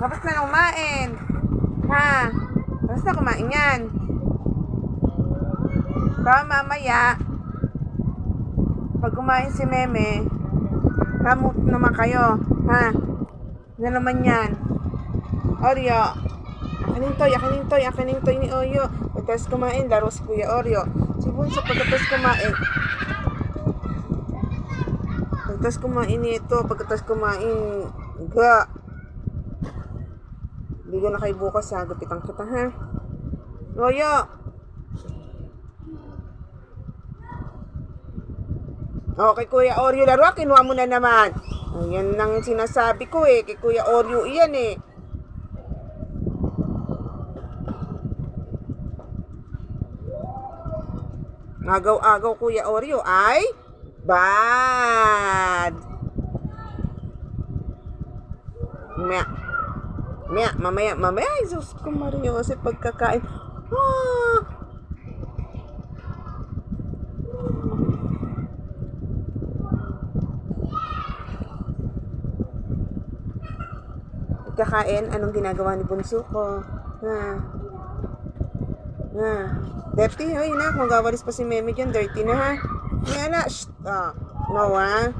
Tapos na kumain. Ha? Tapos na kumain yan. Baka mamaya, pag kumain si Meme, kamot naman kayo. Ha? Ano naman yan? Oreo. Akanin toy, akanin toy, akanin toy ni Oreo. Pagkatapos kumain, laro si Kuya Oreo. Si Bunso pagkatapos kumain. Pagkatapos kumain nito, pagkatapos kumain, ga. Ko na kayo bukas ha, gupitan kita ha. Oreo. Oh, kay Kuya Oreo laro, kinuha mo na naman. Ayan nang sinasabi ko eh, kay Kuya Oreo iyan eh. Agaw-agaw Kuya Oreo ay bad. Maya. Maya, mamaya, mamaya. Ay, Diyos ko, Mario, kasi pagkakain. Ah, pagkakain, anong ginagawa ni Bunso ko? Ha? Ha? Dirty, hoy na, kung gawalis pa si Meme dyan, dirty na ha? Yan na, shh, ah, no ha?